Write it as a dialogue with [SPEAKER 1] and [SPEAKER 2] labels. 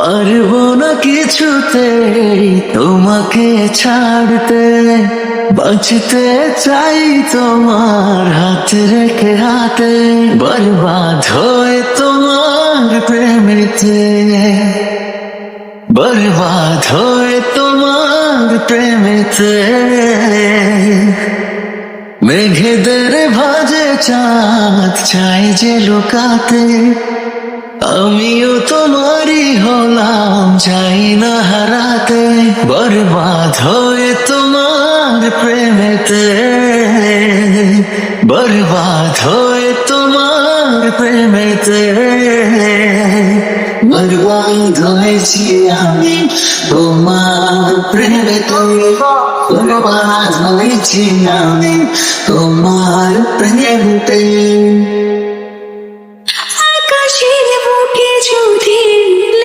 [SPEAKER 1] পারব না কিছুতে তোমাকে ছাড়তে। বাঁচতে চাই তোমার হাত রেখে হাতে, বরবাদ হয়ে তোমার প্রেমেতে। বরবাদ হয়ে তোমার প্রেমেতে। মেঘেদের ভাজে চাঁদ চাই যে লুকাতে, আমিও তোমারই রাতে বরবাদ হয়ে তোমার প্রেমেতে। বরবাদ হয়ে তোমার প্রেমেতে। বরবাদ হয়েছি আমি তোমার প্রেমেতে। বরবাদ হয়েছি আমি তোমার প্রেমেতে। আকাশের বুকে ছুটে